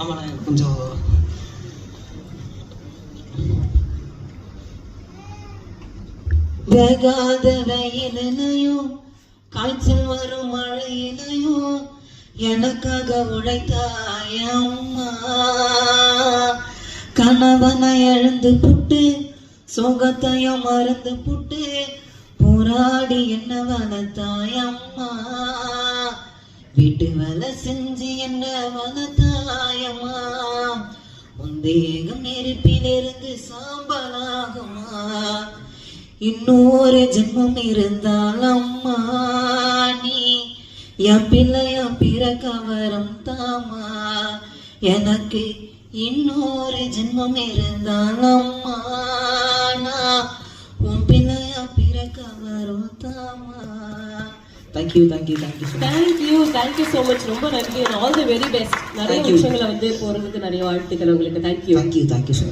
ஆமாண்ணா கொஞ்சம் வேகாத வெயிலையும் காய்ச்சல் வரும் மழையிலையும் எனக்காக உழைத்தாய அம்மா. கணவனை எழுந்து புட்டு சோகத்தையும் மறந்து புட்டு போராடி என்ன வளர்த்தாய் அம்மா வீட்டு வேலை செஞ்சு என்ன வளர்த்தாயம்மா உன் தேகம் நெருப்பிலிருந்து சாம்பலாகுமா? இன்னொரு ஜென்மம் இருந்தால் அம்மா நீ என் பிள்ளையா பிறக்க வரம் தாமா எனக்கு இன்னொரு ஜென்மம் இருந்தால் அம்மா. Thank you thank you thank you so thank you thank you so much ரொம்ப நன்றி. ஆல் தி வெரி பெஸ்ட் நிறைய. விஷயங்களை வந்து போறதுக்கு நிறைய வாழ்த்துக்கள் உங்களுக்கு. Thank you thank you thank you so